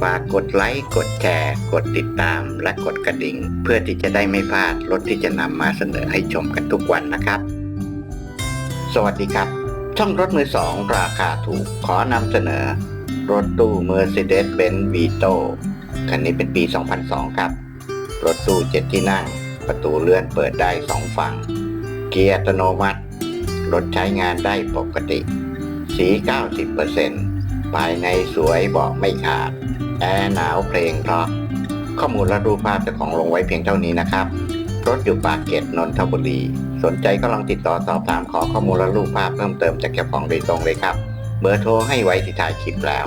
ฝากกดไลค์ กดแชร์ กดติดตาม และกดกระดิ่ง เพื่อที่จะได้ไม่พลาดรถที่จะนำมาเสนอให้ชมกันทุกวันนะครับ สวัสดีครับ ช่องรถมือสองราคาถูกขอนำเสนอ รถตู้ Mercedes-Benz Vito คันนี้เป็นปี 2002 ครับ รถตู้เจ็ดที่นั่ง ประตูเลื่อนเปิดได้สองฝั่ง เกียร์อัตโนมัติ รถใช้งานได้ปกติ สี 90%ภายในสวยเบาะไม่ขาด แอร์หนาวเพลงเพราะข้อมูลและรูปภาพจะของลงไว้เพียงเท่านี้นะครับ รถอยู่ปากเกร็ดนนทบุรี สนใจก็ลองติดต่อสอบถามขอข้อมูลและรูปภาพเพิ่มเติมจากเจ้าของโดยตรงเลยครับ เบอร์โทรให้ไว้ที่ท้ายคลิปแล้ว